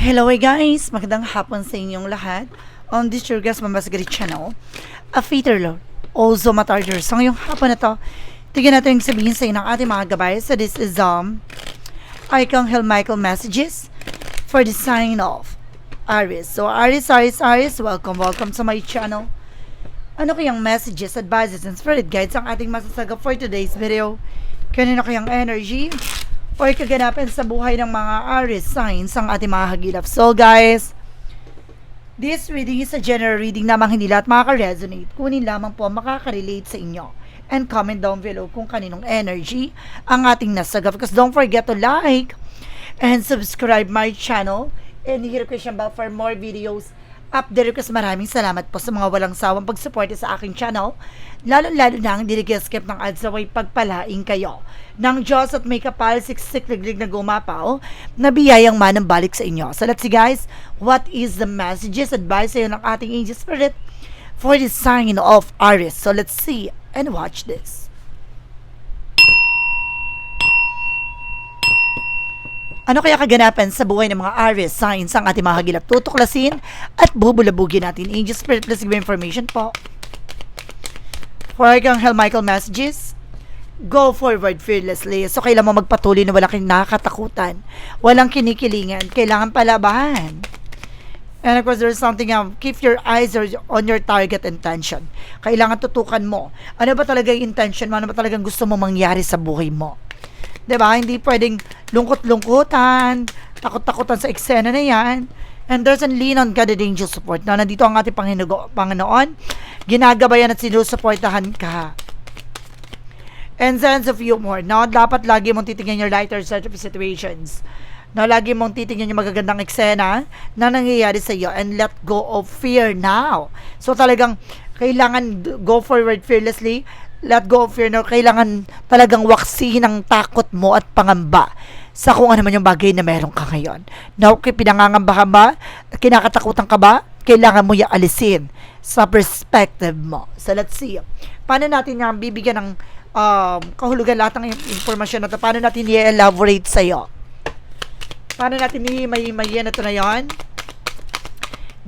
Hello guys! Magandang hapon sa inyong lahat on this your guest Mamasgari channel, a Fater Lord, also Matarder. So ngayong hapon na to, tignan natin yung sabihin sa inyo ng ating mga gabay. So this is um, Archangel Michael messages for the sign of Aries. So Aries, Aries, Aries, welcome, welcome to my channel. Ano kayang messages, advices, and spirit guides ang ating masasagap for today's video? Kanino kayang energy or kaganapan sa buhay ng mga Aries signs ang ating mga hagilap? So guys, this reading is a general reading namang hindi lahat makaka-resonate. Kunin lamang po ang makaka-relate sa inyo. And comment down below kung kaninong energy ang ating nasagap. Because don't forget to like and subscribe my channel and hit question bell for more videos update request maraming salamat po sa mga walang sawang pagsuporte sa aking channel. Lalo-lalo na ang hindi skip ng ads away pagpalaing kayo. Ng Diyos at may kapal siksik liglig na gumapaw na biyayang manang balik sa inyo. So let's see guys. What is the messages advice sa'yo ng ating angel spirit for the sign of Aries? So let's see and watch this Ano kaya kaganapan sa buhay ng mga Aries signs ang ating mga hagilap tutuklasin at bubulabugin natin. Angel Spirit, please give information po. For Archangel Michael messages, go forward fearlessly. So, kailangan mo magpatuloy na walang nakakatakutan. Walang kinikilingan. Kailangan palabahan. And of course, there's something um, keep your eyes on your target intention. Kailangan tutukan mo. Ano ba talaga yung intention mo? Ano ba talagang gusto mo mangyari sa buhay mo? 'Di ba? Hindi pwedeng lungkot-lungkutan, takot-takutan sa eksena na 'yan. And there's a lean on God and angel support. Na nandito ang ating Panginoon, Panginoon ginagabayan at sinusuportahan ka. And sense of humor. No? Dapat lagi mong titingnan your lighter set of situations. No, lagi mong titingnan yung magagandang eksena na nangyayari sa iyo and let go of fear now. So talagang kailangan go forward fearlessly let go of fear, no? kailangan talagang waksihin ang takot mo at pangamba sa kung ano man yung bagay na meron ka ngayon. Now, kung pinangangamba ka ba, kinakatakutan ka ba, kailangan mo yung alisin sa perspective mo. So, let's see. Paano natin nga bibigyan ng um, kahulugan lahat ng informasyon na ito? Paano natin i-elaborate sa'yo? Paano natin i-may-mayan na ito na yon?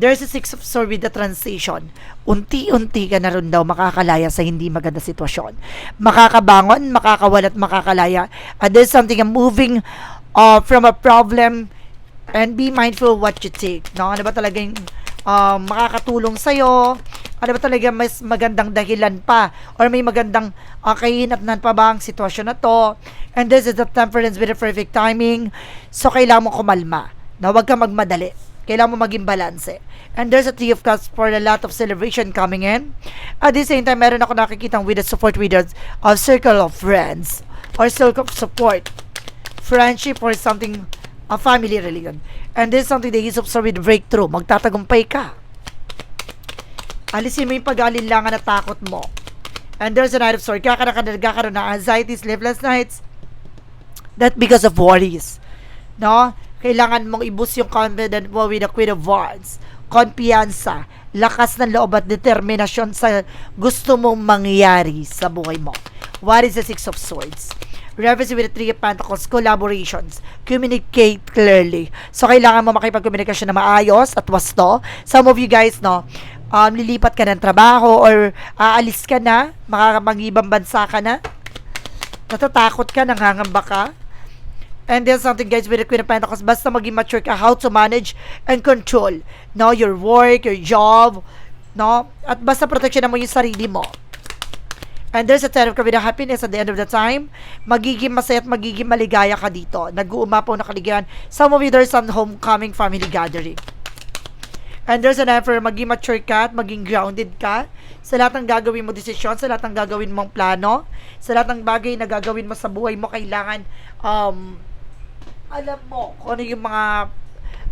There's a six of swords with the transition. Unti-unti ka na rin daw makakalaya sa hindi maganda sitwasyon. Makakabangon, makakawala at makakalaya. And there's something I'm moving uh, from a problem and be mindful what you take. No? Ano ba talaga yung uh, makakatulong sa'yo? Ano ba talaga mas magandang dahilan pa? Or may magandang uh, kahinatnan pa ba ang sitwasyon na to? And this is the temperance with the perfect timing. So, kailangan mo kumalma. Na huwag ka magmadali kailangan mo maging balanse. And there's a Three of Cups for a lot of celebration coming in. At the same time, meron ako nakikita with the support with a of circle of friends or circle of support. Friendship or something, a family religion. And this is something that is observed with breakthrough. Magtatagumpay ka. Alisin mo yung pag-alinlangan at takot mo. And there's a night of sword. Kakaroon ka na nagkakaroon ng anxiety, sleepless nights. That because of worries. No? Kailangan mong ibus yung confident mo with the Queen of Wands. Kumpiyansa, lakas ng loob at determinasyon sa gusto mong mangyari sa buhay mo. What is the Six of Swords? Reference with the Three of Pentacles, collaborations, communicate clearly. So, kailangan mo makipag-communication na maayos at wasto. Some of you guys, no, um, lilipat ka ng trabaho or aalis ka na, makakapag-ibang bansa ka na, natatakot ka, nangangamba ka, And then something guys with the Queen of Pentacles, basta maging mature ka how to manage and control no, your work, your job, no? At basta protection mo yung sarili mo. And there's a time of with happiness at the end of the time. Magiging masaya at magiging maligaya ka dito. Nag-uumapaw na kaligayahan. Some of you, there's some homecoming family gathering. And there's an effort, maging mature ka at maging grounded ka sa lahat ng gagawin mo desisyon, sa lahat ng gagawin mong plano, sa lahat ng bagay na gagawin mo sa buhay mo, kailangan um, alam mo kung ano yung mga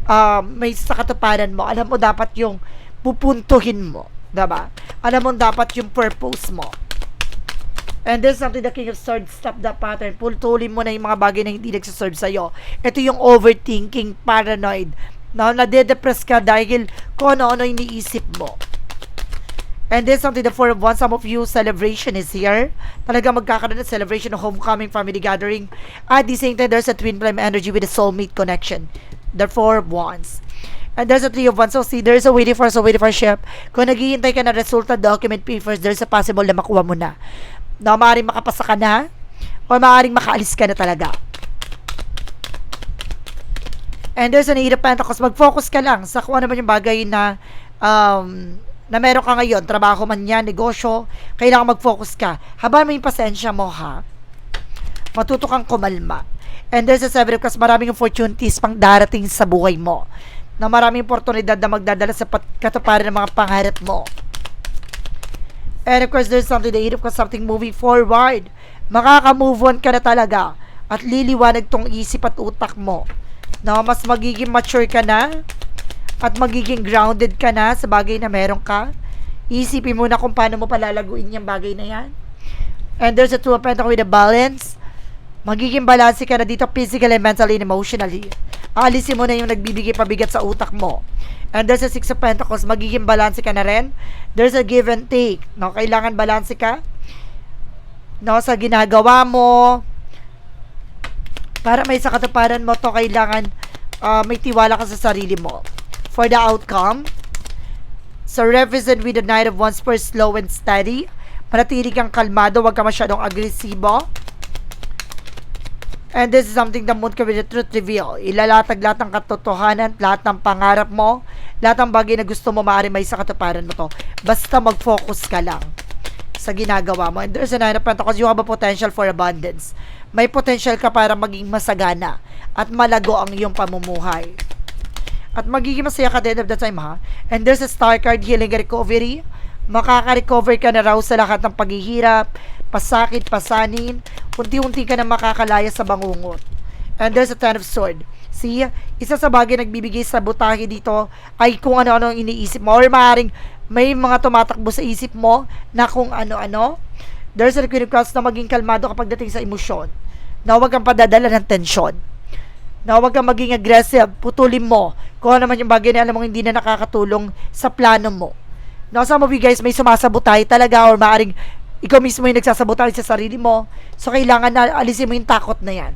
uh, may sa katuparan mo. Alam mo dapat yung pupuntuhin mo. Diba? Alam mo dapat yung purpose mo. And is something the King of Swords, stop the pattern. Pultulin mo na yung mga bagay na hindi nagsaserve sa'yo. Ito yung overthinking, paranoid. No, nade-depress ka dahil kung ano-ano iniisip mo. And then something the four of one, some of you celebration is here. Talaga magkakaroon ng celebration ng homecoming family gathering. At the same time, there's a twin flame energy with a soulmate connection. the four of wands. And there's a three of wands. So see, there's a waiting for, so waiting for ship. Kung naghihintay ka na resulta, document papers, there's a possible na makuha mo na. Na maaaring makapasa ka na, or maaaring makaalis ka na talaga. And there's an eight of pentacles. Mag-focus ka lang sa kung ano man yung bagay na um, na meron ka ngayon, trabaho man yan, negosyo, kailangan mag-focus ka. Habang may pasensya mo ha, matuto kang kumalma. And there's a seven cups, maraming opportunities pang darating sa buhay mo. Na maraming oportunidad na magdadala sa katuparan ng mga pangarap mo. And of course, there's something, the of cups, something moving forward. Makaka-move on ka na talaga. At liliwanag tong isip at utak mo. Na mas magiging mature ka na. At magiging grounded ka na sa bagay na meron ka. Isipin mo na kung paano mo palalaguin yung bagay na yan. And there's a two of pentacles with a balance. Magiging balance ka na dito physically, mentally, and emotionally. Alisin mo na yung nagbibigay pabigat sa utak mo. And there's a six of pentacles, magiging balance ka na rin. There's a give and take. No, kailangan balance ka. No, sa ginagawa mo. Para may sa katuparan mo to, kailangan uh, may tiwala ka sa sarili mo. For the outcome, So represent with the Knight of Wands for slow and steady. Manatili kang kalmado, huwag ka masyadong agresibo. And this is something the moon can with the truth reveal. Ilalatag lahat ng katotohanan, lahat ng pangarap mo, lahat ng bagay na gusto mo, maaari may sa katuparan mo to. Basta mag-focus ka lang sa ginagawa mo. And there's a nine of pentacles, you have a potential for abundance. May potential ka para maging masagana at malago ang iyong pamumuhay. At magiging masaya ka the end of the time, ha? And there's a star card, healing recovery. Makaka-recover ka na raw sa lahat ng paghihirap, pasakit, pasanin. Unti-unti ka na makakalaya sa bangungot. And there's a ten of sword. See, isa sa bagay nagbibigay sa butahe dito ay kung ano-ano ang iniisip mo or maaaring may mga tumatakbo sa isip mo na kung ano-ano. There's a cups na maging kalmado kapag dating sa emosyon. Na huwag kang padadala ng tensyon na huwag kang maging aggressive, putulin mo kung ano naman yung bagay na alam mong hindi na nakakatulong sa plano mo. Now, some of you guys may sumasabotay talaga or maaring ikaw mismo yung nagsasabotay sa sarili mo. So, kailangan na alisin mo yung takot na yan.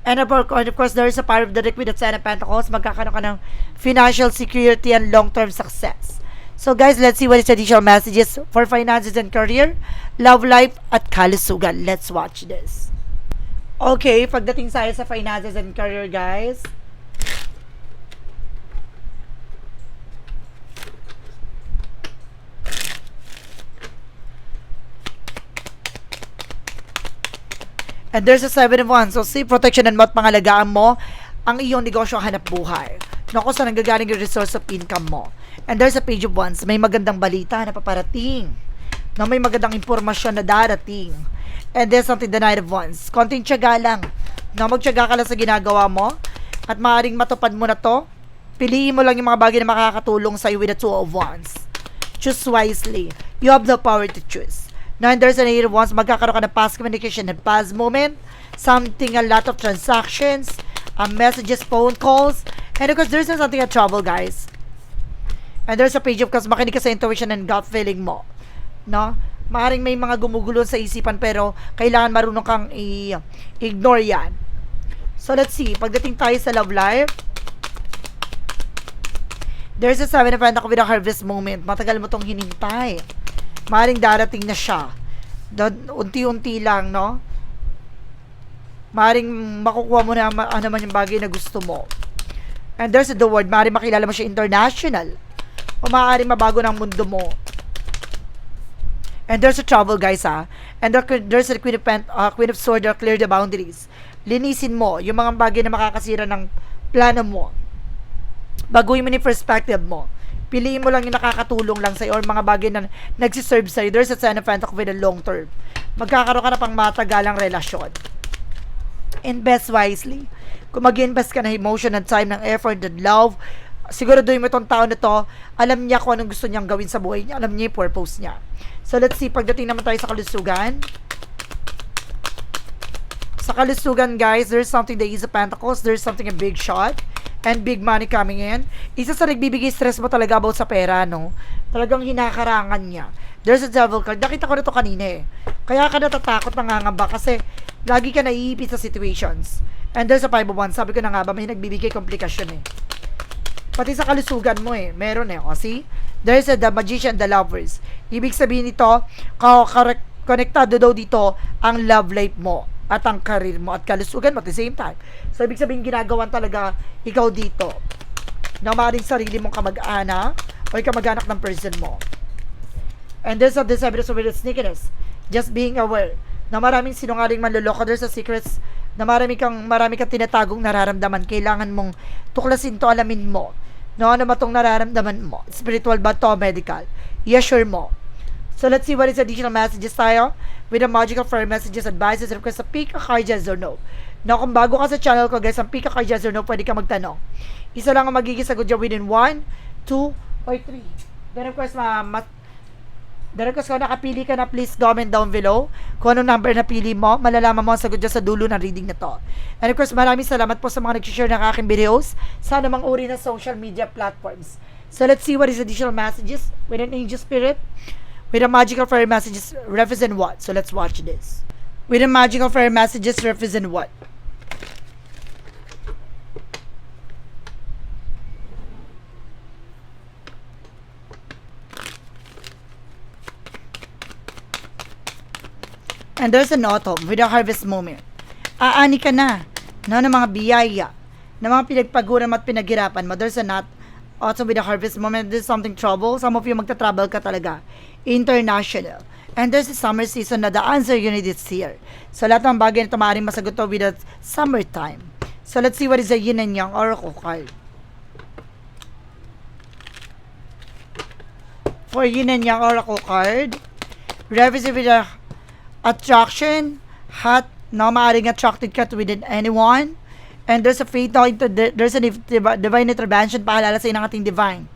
And of course, there is a power of the the Ten of Pentacles. Magkakaroon ka ng financial security and long-term success. So guys, let's see what is additional messages for finances and career, love life, at kalusugan. Let's watch this. Okay, pagdating sa sa finances and career, guys. And there's a seven of wands. So, see, protection and mat pangalagaan mo ang iyong negosyo hanap buhay. Naku, sa nanggagaling yung resource of income mo. And there's a page of wands. May magandang balita na paparating. Na may magandang impormasyon na darating. And there's something the Knight of Wands. Konting tiyaga lang. Na magtiyaga ka lang sa ginagawa mo. At maaaring matupad mo na to. Piliin mo lang yung mga bagay na makakatulong sa'yo with the Two of Wands. Choose wisely. You have the power to choose. Now, there's an Eight of Wands. Magkakaroon ka ng past communication and past moment. Something, a lot of transactions. Uh, messages, phone calls. And of course, there's something a trouble, guys. And there's a page of cups. Makinig ka sa intuition and gut feeling mo. No? Maaring may mga gumugulo sa isipan pero kailangan marunong kang i- ignore yan. So let's see, pagdating tayo sa love life, there's a seven of pentacles with a harvest moment. Matagal mo tong hinintay. Maaring darating na siya. Unti-unti lang, no? Maaring makukuha mo na ano man yung bagay na gusto mo. And there's the word, maaring makilala mo siya international. O maaaring mabago ng mundo mo. And there's a trouble, guys, ha? And there, there's a Queen of, Pent, uh, Queen of Sword or clear the boundaries. Linisin mo yung mga bagay na makakasira ng plano mo. Baguhin mo ni perspective mo. Piliin mo lang yung nakakatulong lang sa'yo or mga bagay na nagsiserve sa'yo. There's a Ten of Pentacles with a long term. Magkakaroon ka na pang matagalang relasyon. Invest wisely. Kung mag-invest ka na emotion and time ng effort and love, siguraduhin mo itong tao na to, alam niya kung anong gusto niyang gawin sa buhay niya, alam niya yung purpose niya. So, let's see, pagdating naman tayo sa kalusugan. Sa kalusugan, guys, there's something the Ace of Pentacles, there's something a big shot, and big money coming in. Isa sa nagbibigay stress mo talaga about sa pera, no? Talagang hinakarangan niya. There's a devil card. Nakita ko na to kanina eh. Kaya ka natatakot, nangangamba kasi lagi ka naiipit sa situations. And there's a 501. Sabi ko na nga ba, may nagbibigay komplikasyon eh. Pati sa kalusugan mo eh. Meron eh. O, see? There's a the magician, the lovers. Ibig sabihin nito, konektado daw dito ang love life mo at ang career mo at kalusugan mo at the same time. So, ibig sabihin, ginagawan talaga ikaw dito na maaaring sarili mong kamag-anak o kamag-anak ng person mo. And there's a disability with sneakiness. Just being aware na maraming sinungaling manloloko. There's a secrets na marami kang, marami kang tinatagong nararamdaman. Kailangan mong tuklasin to, alamin mo. No, ano ba itong nararamdaman mo? Spiritual ba to, medical? I-assure mo. So let's see what is additional messages tayo with the magical fire messages, advices, requests sa pick a card yes or no. Now, kung bago ka sa channel ko, guys, ang pick a card yes or no, pwede ka magtanong. Isa lang ang magiging sagot dyan within 1, 2, or 3. Then, of course, ma, ma Course, kung nakapili ka na, please comment down below kung anong number na pili mo. Malalaman mo ang sagot dyan sa dulo ng reading na to. And of course, maraming salamat po sa mga nag-share ng aking videos sa anumang uri ng social media platforms. So, let's see what is additional messages with an angel spirit. With a magical fairy messages represent what? So, let's watch this. With a magical fairy messages represent what? And there's an autumn with a harvest moment. Aani ka na no, ng mga biyaya, ng mga pinagpaguran mo at pinaghirapan mo. There's a not autumn with a harvest moment. There's something trouble. Some of you magta-travel ka talaga. International. And there's a summer season na the answer you need is here. So lahat ng bagay na maaaring masagot to with the summertime. So let's see what is the yin and yang oracle card. For yin and yang oracle card, represent with a attraction, hot, na maaaring attracted ka to within anyone. And there's a fatal, there's a div- div- divine intervention paalala sa ng ating divine.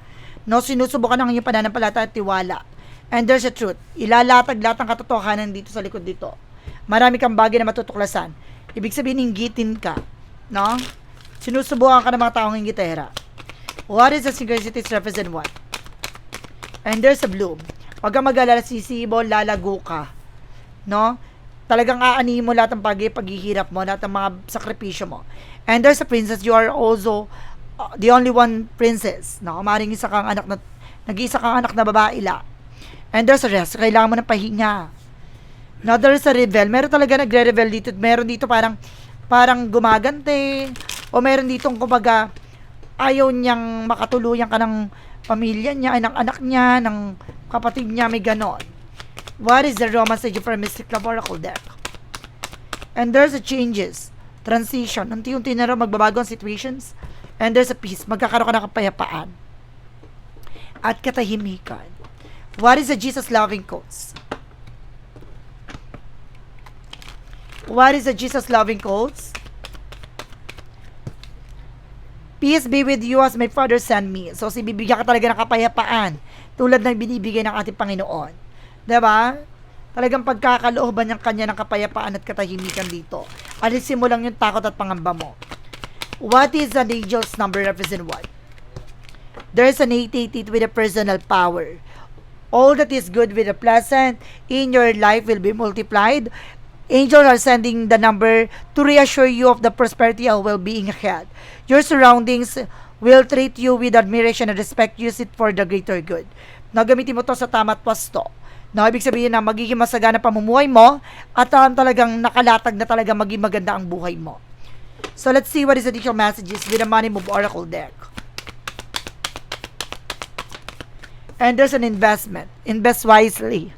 No, sinusubukan ng iyong pananampalata at tiwala. And there's a truth. Ilalatag lahat ng katotohanan dito sa likod dito. Marami kang bagay na matutuklasan. Ibig sabihin, inggitin ka. No? Sinusubukan ka ng mga taong inggitera. What is the synchronicities represent what? And there's a bloom. Huwag kang mag-alala, sisibo, lalago ka no? Talagang aanihin mo lahat ng pag paghihirap mo, lahat ng mga sakripisyo mo. And there's a princess, you are also uh, the only one princess, no? Maring isa kang anak na, nag-iisa kang anak na babae la. And there's a rest, kailangan mo ng pahinga. Now, there's a revel. Meron talaga nagre-revel dito. Meron dito parang, parang gumagante. O meron dito, kumbaga, ayaw niyang makatuluyan ka ng pamilya niya, ay ng anak niya, ng kapatid niya, may ganon. What is the romance stage for Mystic Love Oracle deck? And there's a changes, transition, unti-unti na rin magbabago ang situations. And there's a peace, magkakaroon ka ng kapayapaan. At katahimikan. What is the Jesus loving quotes? What is the Jesus loving quotes? Peace be with you as my Father sent me. So, si bibigyan ka talaga ng kapayapaan tulad ng binibigay ng ating Panginoon. 'Di ba? Talagang pagkakalooban ng kanya ng kapayapaan at katahimikan dito. Alisin mo lang yung takot at pangamba mo. What is an angel's number represent what? There's an 888 with a personal power. All that is good with a pleasant in your life will be multiplied. Angels are sending the number to reassure you of the prosperity and well-being ahead. Your surroundings will treat you with admiration and respect. Use it for the greater good. Nagamitin mo to sa tama at pwasto. No, ibig sabihin na magiging masagana pamumuhay mo at um, talagang nakalatag na talaga maging maganda ang buhay mo. So let's see what is additional messages with the Money Move Oracle deck. And there's an investment. Invest wisely.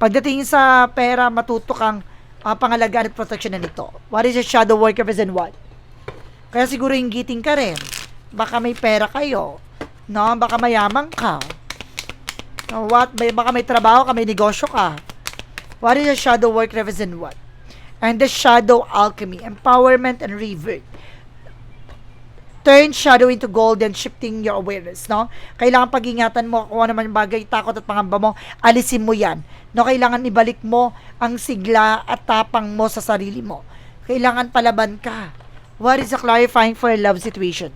Pagdating sa pera, matuto kang uh, pangalagaan at protection na nito. What is your shadow work represent what? Kaya siguro inggiting ka rin. Baka may pera kayo. No? Baka mayaman ka. What? May, baka may trabaho ka, may negosyo ka. What is your shadow work represent what? And the shadow alchemy, empowerment and revert. Turn shadow into gold and shifting your awareness, no? Kailangan pag-ingatan mo kung ano man bagay, takot at pangamba mo, alisin mo yan. No, kailangan ibalik mo ang sigla at tapang mo sa sarili mo. Kailangan palaban ka. What is a clarifying for a love situation?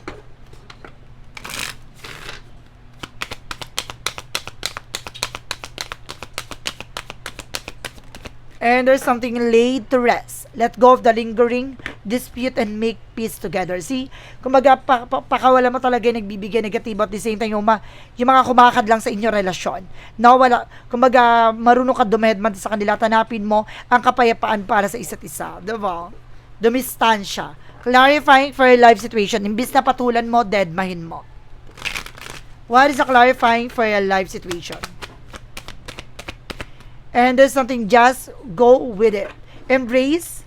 And there's something laid to rest. Let go of the lingering dispute and make peace together. See? Kumbaga, pa, pa, pakawala mo talaga yung nagbibigay negatibo at the same time yung, ma, yung mga kumakad lang sa inyo relasyon. No, wala, kumbaga, marunong ka dumedman sa kanila, tanapin mo ang kapayapaan para sa isa't isa. Diba? Dumistansya. Clarifying for your life situation. Imbis na patulan mo, deadmahin mo. What is a clarifying for your life situation? And there's something, just go with it. Embrace,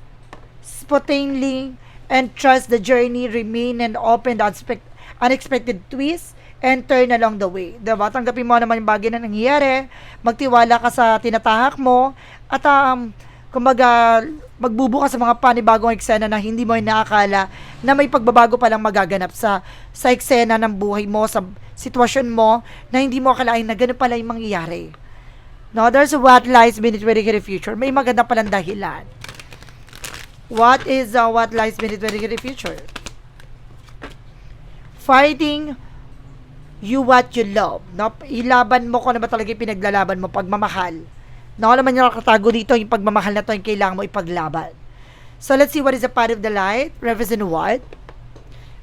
spontaneously, and trust the journey, remain and open the unexpect- unexpected twists, and turn along the way. Diba? Tanggapin mo naman yung bagay na nangyayari, magtiwala ka sa tinatahak mo, at um, kumbaga, magbubukas sa mga panibagong eksena na hindi mo inaakala na may pagbabago palang magaganap sa sa eksena ng buhay mo, sa sitwasyon mo, na hindi mo akalain na ganun pala yung mangyayari. No, there's what lies beneath the future. May maganda palang dahilan. What is uh, what lies beneath the future? Fighting you what you love. No, ilaban mo kung ano ba talaga yung pinaglalaban mo, pagmamahal. No, naman yung nakatago dito, yung pagmamahal na to, yung kailangan mo ipaglaban. So, let's see what is a part of the light. Represent what?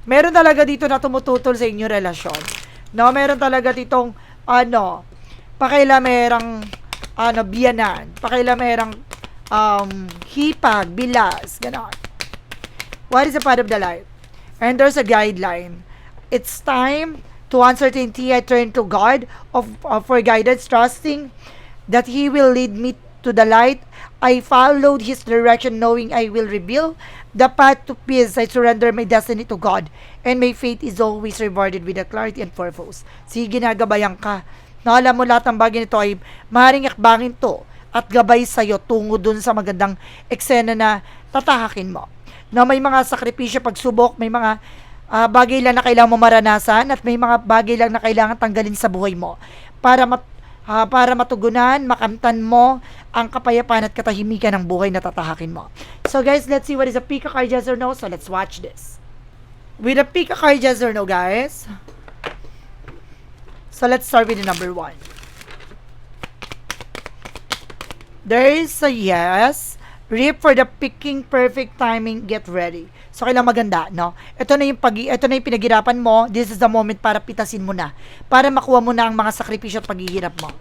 Meron talaga dito na tumututol sa inyong relasyon. No, meron talaga ditong, ano, pakailamerang, ano, biyanan. Pakailamerang, um, hipag, bilas, gano'n. What is a part of the life? And there's a guideline. It's time to uncertainty I turn to God of, of for guidance, trusting that He will lead me to the light. I followed His direction, knowing I will reveal the path to peace. I surrender my destiny to God, and my faith is always rewarded with a clarity and purpose. Sige, ginagabayan ka. Na alam mo lahat ng bagay nito ay maaaring akbangin to at gabay sa'yo tungo dun sa magandang eksena na tatahakin mo. Na may mga sakripisyo, pagsubok, may mga ah, bagay lang na kailangan mo maranasan at may mga bagay lang na kailangan tanggalin sa buhay mo para mat, ah, para matugunan, makamtan mo ang kapayapaan at katahimikan ng buhay na tatahakin mo. So guys, let's see what is a pick a card yes or no. So let's watch this. With a pick a card yes or no, guys. So let's start with the number one. There is a yes. Reap for the picking perfect timing, get ready. So, kailangan maganda, no? Ito na yung pag ito na yung pinaghirapan mo. This is the moment para pitasin mo na. Para makuha mo na ang mga sakripisyo at paghihirap mo.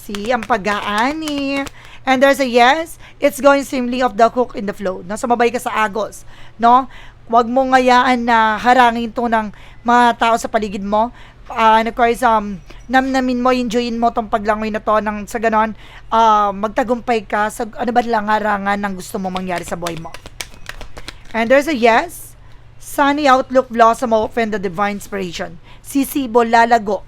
See, ang pag-aani. And there's a yes, it's going seamlessly off the hook in the flow. No? Sumabay ka sa agos, no? Huwag mo ngayaan na harangin to ng mga tao sa paligid mo. Uh, of course, um, namnamin mo, enjoyin mo tong paglangoy na to ng sa ganon, uh, magtagumpay ka sa ano ba lang harangan ng gusto mo mangyari sa buhay mo. And there's a yes, sunny outlook blossom open the divine inspiration. Sisibo, lalago.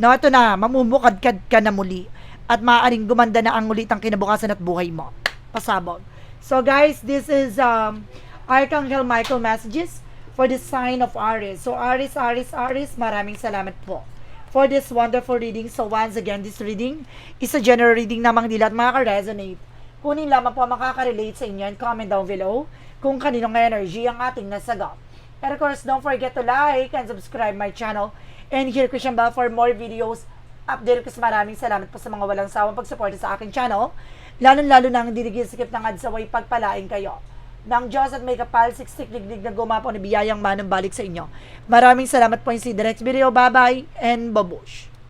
No, ito na, mamumukadkad ka na muli. At maaaring gumanda na ang ulit ang kinabukasan at buhay mo. Pasabog. So guys, this is um, Archangel Michael messages for the sign of Aries. So Aries, Aries, Aries, maraming salamat po for this wonderful reading. So once again, this reading is a general reading namang nila at makaka-resonate. Kunin lamang po makaka-relate sa inyo and comment down below kung kaninong energy ang ating nasagap. And of course, don't forget to like and subscribe my channel and hit Christian Bell for more videos. Update ko sa maraming salamat po sa mga walang sawang pagsuporta sa aking channel. Lalo-lalo na ang dinigisikip ng adsaway pagpalain kayo ng Diyos at may kapal, siksik, digdig na gumapo ni biyayang manang balik sa inyo. Maraming salamat po yung si Direct Video. Bye-bye and babush.